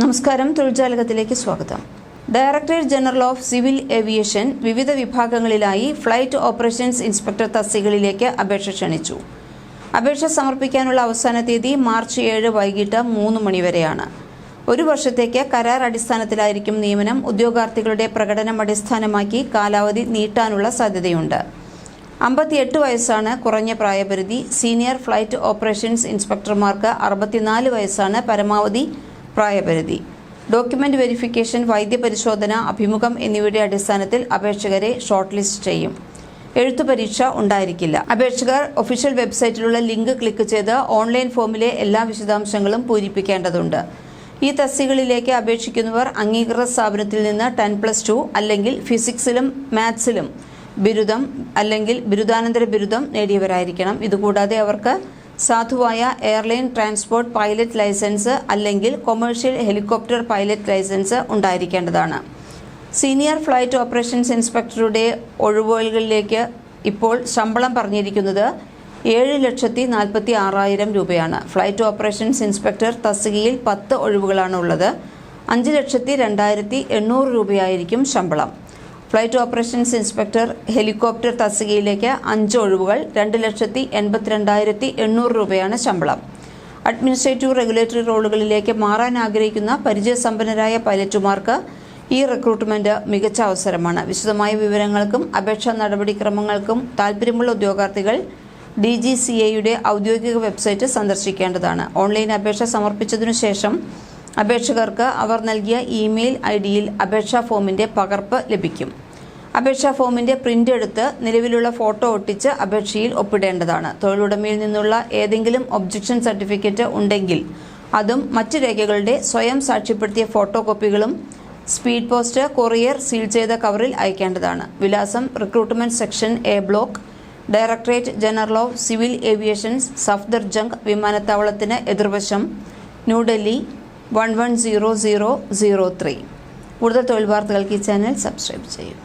നമസ്കാരം. തൊഴിൽജാലകത്തിലേക്ക് സ്വാഗതം. Directorate general of civil aviation വിവിധ വിഭാഗങ്ങളിലായി ഫ്ലൈറ്റ് ഓപ്പറേഷൻസ് ഇൻസ്പെക്ടർ തസ്തികകളിലേക്ക് അപേക്ഷ ക്ഷണിച്ചു. അപേക്ഷ സമർപ്പിക്കാനുള്ള അവസാന തീയതി മാർച്ച് ഏഴ് വൈകിട്ട് മൂന്ന് മണിവരെയാണ് ഒരു വർഷത്തേക്ക് കരാർ അടിസ്ഥാനത്തിലായിരിക്കും നിയമനം. ഉദ്യോഗാർത്ഥികളുടെ പ്രകടനം അടിസ്ഥാനമാക്കി കാലാവധി നീട്ടാനുള്ള സാധ്യതയുണ്ട്. അമ്പത്തിയെട്ട് വയസ്സാണ് കുറഞ്ഞ പ്രായപരിധി. സീനിയർ ഫ്ലൈറ്റ് ഓപ്പറേഷൻസ് ഇൻസ്പെക്ടർമാർക്ക് അറുപത്തിനാല് വയസ്സാണ് പരമാവധി. പ്രായപരിധി ഡോക്യുമെന്റ് വെരിഫിക്കേഷൻ വൈദ്യപരിശോധന അഭിമുഖം എന്നിവയുടെ അടിസ്ഥാനത്തിൽ അപേക്ഷകരെ ഷോർട്ട് ലിസ്റ്റ് ചെയ്യും. എഴുത്തു പരീക്ഷ ഉണ്ടായിരിക്കില്ല. അപേക്ഷകർ ഒഫീഷ്യൽ വെബ്സൈറ്റിലുള്ള ലിങ്ക് ക്ലിക്ക് ചെയ്ത് ഓൺലൈൻ ഫോമിലെ എല്ലാ വിശദാംശങ്ങളും പൂരിപ്പിക്കേണ്ടതുണ്ട്. ഈ തസ്തികളിലേക്ക് അപേക്ഷിക്കുന്നവർ അംഗീകൃത സ്ഥാപനത്തിൽ നിന്ന് ടെൻ പ്ലസ് ടു അല്ലെങ്കിൽ ഫിസിക്സിലും മാത്സിലും ബിരുദം അല്ലെങ്കിൽ ബിരുദാനന്തര ബിരുദം നേടിയവരായിരിക്കണം. ഇതുകൂടാതെ അവർക്ക് സാധുവായ എയർലൈൻ ട്രാൻസ്പോർട്ട് പൈലറ്റ് ലൈസൻസ് അല്ലെങ്കിൽ കൊമേഴ്ഷ്യൽ ഹെലികോപ്റ്റർ പൈലറ്റ് ലൈസൻസ് ഉണ്ടായിരിക്കേണ്ടതാണ്. സീനിയർ ഫ്ലൈറ്റ് ഓപ്പറേഷൻസ് ഇൻസ്പെക്ടറുടെ ഒഴിവുകളിലേക്ക് ഇപ്പോൾ ശമ്പളം പറഞ്ഞിരിക്കുന്നത് ഏഴ് ലക്ഷത്തി നാൽപ്പത്തി ആറായിരം രൂപയാണ്. ഫ്ലൈറ്റ് ഓപ്പറേഷൻസ് ഇൻസ്പെക്ടർ തസ്തികയിൽ പത്ത് ഒഴിവുകളാണ് ഉള്ളത്. അഞ്ച് ലക്ഷത്തി രണ്ടായിരത്തി എണ്ണൂറ് രൂപയായിരിക്കും ശമ്പളം. ഫ്ലൈറ്റ് ഓപ്പറേഷൻസ് ഇൻസ്പെക്ടർ ഹെലികോപ്റ്റർ തസ്തികയിലേക്ക് അഞ്ച് ഒഴിവുകൾ രണ്ട് ലക്ഷത്തി എൺപത്തിരണ്ടായിരത്തി എണ്ണൂറ് രൂപയാണ് ശമ്പളം. അഡ്മിനിസ്ട്രേറ്റീവ് റെഗുലേറ്ററി റോളുകളിലേക്ക് മാറാൻ ആഗ്രഹിക്കുന്ന പരിചയസമ്പന്നരായ പൈലറ്റുമാർക്ക് ഈ റിക്രൂട്ട്മെന്റ് മികച്ച അവസരമാണ്. വിശദമായ വിവരങ്ങൾക്കും അപേക്ഷാ നടപടിക്രമങ്ങൾക്കും താൽപ്പര്യമുള്ള ഉദ്യോഗാർത്ഥികൾ ഡി ജി സി എയുടെ ഔദ്യോഗിക വെബ്സൈറ്റ് സന്ദർശിക്കേണ്ടതാണ്. ഓൺലൈൻ അപേക്ഷ സമർപ്പിച്ചതിനു ശേഷം അപേക്ഷകർക്ക് അവർ നൽകിയ ഇമെയിൽ ഐ ഡിയിൽ അപേക്ഷാ ഫോമിന്റെ പകർപ്പ് ലഭിക്കും. അപേക്ഷാ ഫോമിന്റെ പ്രിന്റ് എടുത്ത് നിലവിലുള്ള ഫോട്ടോ ഒട്ടിച്ച് അപേക്ഷയിൽ ഒപ്പിടേണ്ടതാണ്. തൊഴിലുടമയിൽ നിന്നുള്ള ഏതെങ്കിലും ഒബ്ജക്ഷൻ സർട്ടിഫിക്കറ്റ് ഉണ്ടെങ്കിൽ അതും മറ്റ് രേഖകളുടെ സ്വയം സാക്ഷ്യപ്പെടുത്തിയ ഫോട്ടോ കോപ്പികളും സ്പീഡ് പോസ്റ്റ് കൊറിയർ സീൽ ചെയ്ത കവറിൽ അയക്കേണ്ടതാണ്. വിലാസം recruitment section A block directorate general of civil aviations Safdar Jung വിമാനത്താവളത്തിന് എതിർവശം New Delhi one one zero zero zero three. കൂടുതൽ തൊഴിൽ വാർത്തകൾക്ക് ഈ ചാനൽ സബ്സ്ക്രൈബ് ചെയ്യും.